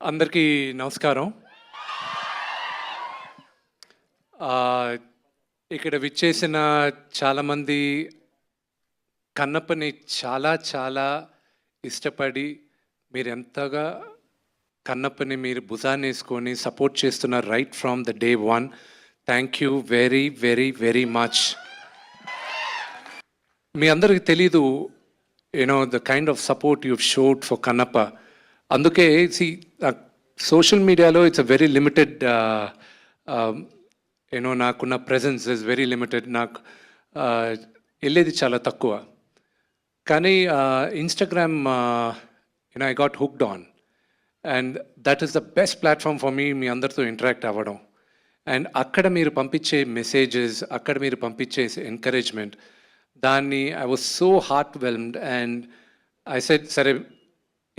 అందరికీ నమస్కారం. ఇక్కడ విచ్చేసిన చాలామంది కన్నప్పని చాలా చాలా ఇష్టపడి మీరు ఎంతగా కన్నప్పని మీరు భుజాన్ని వేసుకొని సపోర్ట్ చేస్తున్నారు right from the day one thank you very very very much మీ అందరికి తెలీదు you know the kind of support you showed for Kannappa అందుకే సి సోషల్ మీడియాలో it's a very limited you know నాకున్న ప్రజెన్స్ ఇస్ వెరీ లిమిటెడ్ నాకు uh, వెళ్ళేది చాలా తక్కువ. కానీ Instagram you know I got hooked on and that is the best platform for me మీ అందరితో interact అవ్వడం. అండ్ అక్కడ మీరు పంపించే మెసేజెస్ అక్కడ మీరు పంపించే ఎంకరేజ్మెంట్ దాన్ని I was so heart whelmed and I said సరే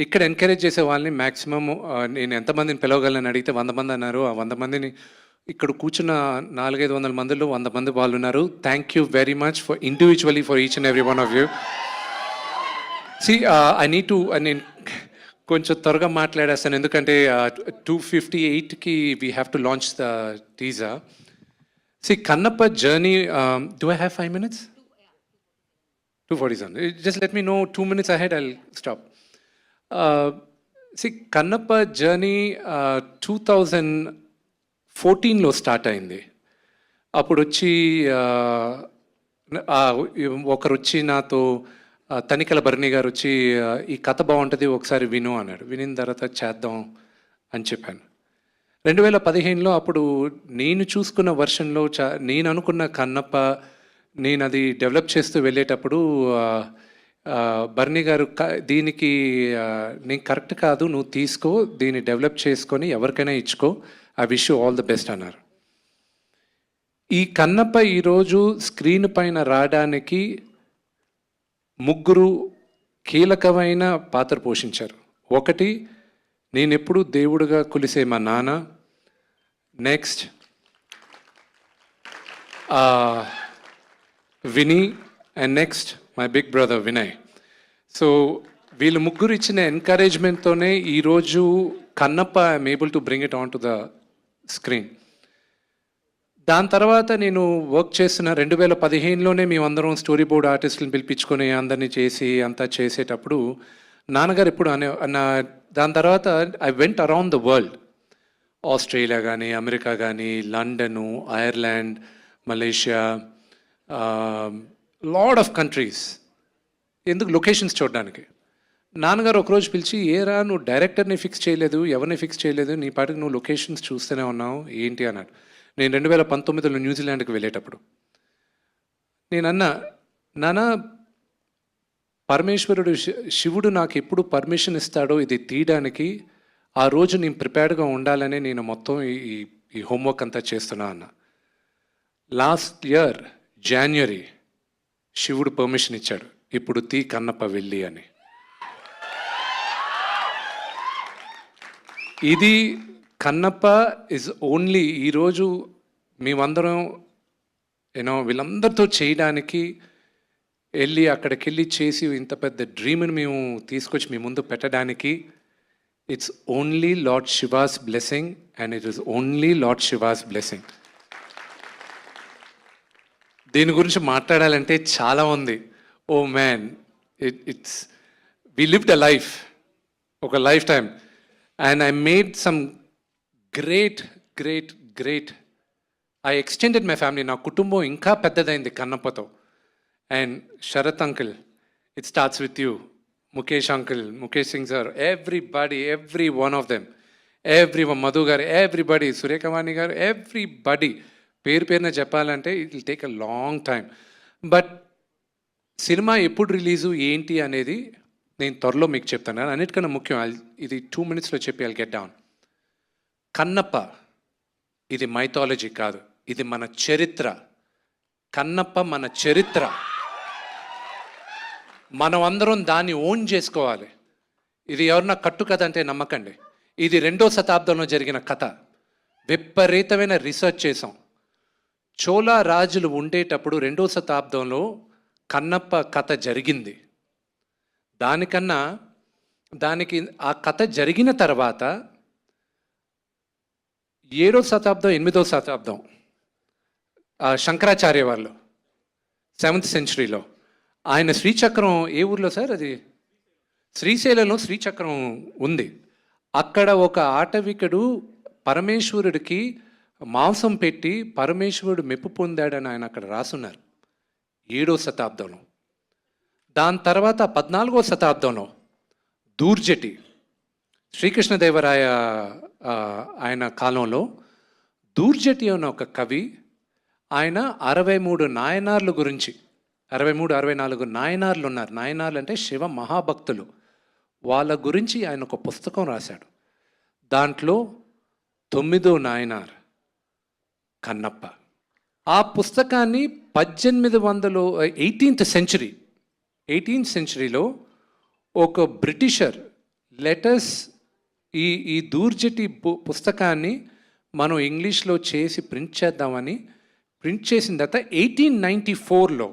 ఇక్కడ ఎంకరేజ్ చేసే వాళ్ళని మ్యాక్సిమమ్ నేను ఎంతమందిని పిలవగలను అడిగితే వంద మంది అన్నారు. ఆ వంద మందిని ఇక్కడ కూర్చున్న నాలుగైదు వందల మందిలో వంద మంది వాళ్ళు ఉన్నారు thank you very much for individually for each and every one of you see I need to నేను కొంచెం త్వరగా మాట్లాడేస్తాను. ఎందుకంటే టూ ఫిఫ్టీ ఎయిట్కి we have to launch the teaser see Kannappa journey do I have five minutes two forty seven just let me know two minutes ahead I stop see Kannappa journey two thousand ఫోర్టీన్లో start అయింది. అప్పుడు వచ్చి ఒకరు వచ్చి నాతో తనికల భరణి గారు వచ్చి ఈ కథ బాగుంటుంది ఒకసారి విను అన్నాడు. వినిన తర్వాత చేద్దాం అని చెప్పాను. రెండు వేల పదిహేనులో అప్పుడు నేను చూసుకున్న వర్షన్లో చా నేను అనుకున్న కన్నప్ప నేను అది డెవలప్ చేస్తూ వెళ్ళేటప్పుడు బర్నీ గారు దీనికి నేను కరెక్ట్ కాదు నువ్వు తీసుకో దీన్ని డెవలప్ చేసుకొని ఎవరికైనా ఇచ్చుకో. I wish all the best అన్నారు. ఈ కన్నప్ప ఈరోజు స్క్రీన్ పైన రావడానికి ముగ్గురు కీలకమైన పాత్ర పోషించారు. ఒకటి నేనెప్పుడు దేవుడుగా కొలిసే మా నాన్న. Next Vini and next my big brother Vinay so వీళ్ళు ముగ్గురు ఇచ్చిన ఎంకరేజ్మెంట్తోనే ఈరోజు Kannappa I'm able to bring it on to the screen దాని తర్వాత నేను వర్క్ చేస్తున్న రెండు వేల పదిహేనులోనే మేమందరం స్టోరీ బోర్డ్ ఆర్టిస్టులను పిలిపించుకొని అందరినీ చేసి అంతా చేసేటప్పుడు నాన్నగారు ఎప్పుడు అనే నా దాని తర్వాత I went around the world Australia కానీ అమెరికా కానీ London Ireland Malaysia lot of countries. ఎందుకు? లొకేషన్స్ చూడడానికి. నాన్నగారు ఒకరోజు పిలిచి ఏరా నువ్వు డైరెక్టర్ని ఫిక్స్ చేయలేదు ఎవరిని ఫిక్స్ చేయలేదు నీ పాటికి నువ్వు లొకేషన్స్ చూస్తూనే ఉన్నావు ఏంటి? అన్నాడు. నేను రెండు వేల పంతొమ్మిదిలో న్యూజిలాండ్కి వెళ్ళేటప్పుడు. నేను అన్న నాన్న పరమేశ్వరుడు శి- శివుడు నాకు ఎప్పుడు పర్మిషన్ ఇస్తాడో ఇది తీయడానికి ఆ రోజు నేను ప్రిపేర్డ్గా ఉండాలని నేను మొత్తం ఈ- ఈ హోంవర్క్ అంతా చేస్తున్నా అన్న. లాస్ట్ ఇయర్ జాన్వరి శివుడు పర్మిషన్ ఇచ్చాడు. ఇప్పుడు తీ కన్నప్ప వెళ్ళి అని. ఇది కన్నప్ప ఇస్ ఓన్లీ ఈరోజు మేమందరం యూనో వీళ్ళందరితో చేయడానికి వెళ్ళి అక్కడికి వెళ్ళి చేసి ఇంత పెద్ద డ్రీమ్ని మేము తీసుకొచ్చి మీ ముందు పెట్టడానికి it's only lord Shiva's blessing and it is only lord Shiva's blessing దీని గురించి మాట్లాడాలంటే చాలా ఉంది. ఓ man it it's we lived a life ఒక life time and I made some great great great. I extended my family నా కుటుంబం ఇంకా పెద్దదైంది కన్నప్పతో. And Sharath uncle it starts with you. Mukesh uncle Mukesh Singh sir everybody every one of them. Every Madhu garu everybody Surekhavani garu everybody. పేరు పేరున చెప్పాలంటే it will take a long time but cinema ఎప్పుడు release ఏంటి అనేది నేను త్వరలో మీకు చెప్తాను. అన్నిటికన్నా ముఖ్యం. ఇది టూ మినిట్స్లో చెప్పి ఐ గెట్ డౌన్ కన్నప్ప ఇది మైథాలజీ కాదు. ఇది మన చరిత్ర. కన్నప్ప మన చరిత్ర. మనం అందరం దాన్ని ఓన్ చేసుకోవాలి. ఇది ఎవరన్నా కట్టు కథ అంటే నమ్మకండి. ఇది రెండో శతాబ్దంలో జరిగిన కథ. విపరీతమైన రీసెర్చ్ చేసాం చోళా రాజులు ఉండేటప్పుడు రెండో శతాబ్దంలో కన్నప్ప కథ జరిగింది. దానికన్నా దానికి ఆ కథ జరిగిన తర్వాత ఏడో శతాబ్దం ఎనిమిదో శతాబ్దం శంకరాచార్య వాళ్ళు సెవెంత్ సెంచరీలో ఆయన శ్రీచక్రం ఏ ఊర్లో సార్ అది? శ్రీశైలంలో శ్రీచక్రం ఉంది. అక్కడ ఒక ఆటవికుడు పరమేశ్వరుడికి మాంసం పెట్టి పరమేశ్వరుడు మెప్పు పొందాడని ఆయన అక్కడ రాసున్నారు. ఏడో శతాబ్దంలో. దాని తర్వాత పద్నాలుగో శతాబ్దంలో దూర్జటి శ్రీకృష్ణదేవరాయ ఆయన కాలంలో దూర్జటి అనే ఒక కవి ఆయన అరవై మూడు నాయనార్ల గురించి అరవై మూడు అరవై నాలుగు నాయనార్లు ఉన్నారు. నాయనార్లు అంటే శివ మహాభక్తులు. వాళ్ళ గురించి ఆయన ఒక పుస్తకం రాశాడు. దాంట్లో తొమ్మిదో నాయనార్ కన్నప్ప. ఆ పుస్తకాన్ని పద్దెనిమిది వందలు ఎయిటీన్త్ సెంచరీ ఎయిటీన్త్ సెంచరీలో ఒక బ్రిటిషర్ లెటర్స్ ఈ ఈ దూర్జటి పుస్తకాన్ని మనం ఇంగ్లీష్లో చేసి ప్రింట్ చేద్దామని ప్రింట్ చేసిన తర్వాత ఎయిటీన్ నైంటీ ఫోర్లో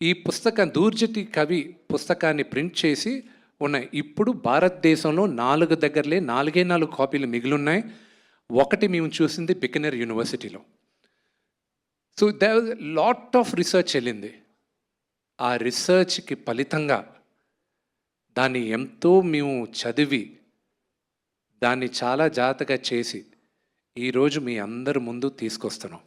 ఈ పుస్తకం దూర్జటి కవి పుస్తకాన్ని ప్రింట్ చేసి ఉన్నాయి ఇప్పుడు భారతదేశంలో నాలుగు దగ్గరలే నాలుగే నాలుగు కాపీలు మిగిలిన్నాయి ఒకటి మేము చూసింది బికనర్ యూనివర్సిటీలో. So they lot of research వెళ్ళింది. ఆ రీసెర్చ్కి ఫలితంగా దాన్ని ఎంతో మేము చదివి దాన్ని చాలా జాగ్రత్తగా చేసి ఈరోజు మీ అందరి ముందు తీసుకొస్తున్నాం.